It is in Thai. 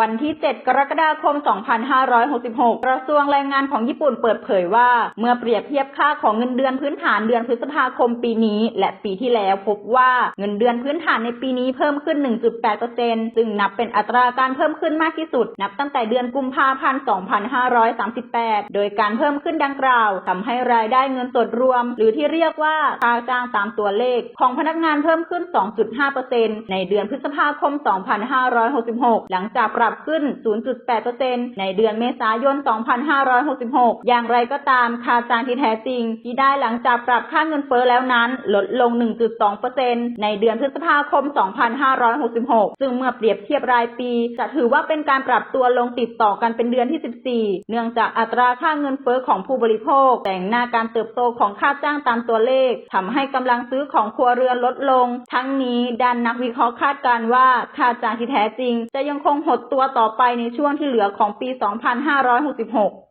วันที่ 7 กรกฎาคม 2566 กระทรวงแรงงานของญี่ปุ่นเปิดเผยว่า เมื่อเปรียบเทียบค่าของเงินเดือนพื้นฐานเดือนพฤษภาคมปีนี้ และปีที่แล้วพบว่าเงินเดือนพื้นฐานในปีนี้เพิ่มขึ้น 1.8%ซึ่งนับเป็นอัตราการเพิ่มขึ้นมากที่สุด นับตั้งแต่เดือนกุมภาพันธ์ 2538 โดยการเพิ่มขึ้นดังกล่าวทำให้รายได้เงินสดรวม หรือที่เรียกว่าค่าจ้างตามตัวเลข ของพนักงานเพิ่มขึ้น 2.5%ในเดือนพฤษภาคม 2566 หลังจากปรับขึ้น 0.8%ในเดือนเมษายน 2566 อย่างไรก็ตามค่าจ้างที่แท้จริง ที่ได้หลังจากปรับค่าเงินเฟ้อแล้วนั้น ลดลง 1.2%ในเดือนพฤษภาคม 2566 ซึ่งเมื่อเปรียบเทียบรายปี จะถือว่าเป็นการปรับตัวลงติดต่อกันเป็นเดือนที่ 14 เนื่องจากอัตราค่าเงินเฟ้อของผู้บริโภค แต่งหน้าการเติบโตของค่าจ้างตามตัวเลขทำให้กำลังซื้อของครัวเรือนลดลง ทั้งนี้ด้านนักวิเคราะห์คาดการณ์ว่าค่าจ้างที่แท้จริง จะยังคงหดตัวตัวต่อไปในช่วงที่เหลือของปี 2566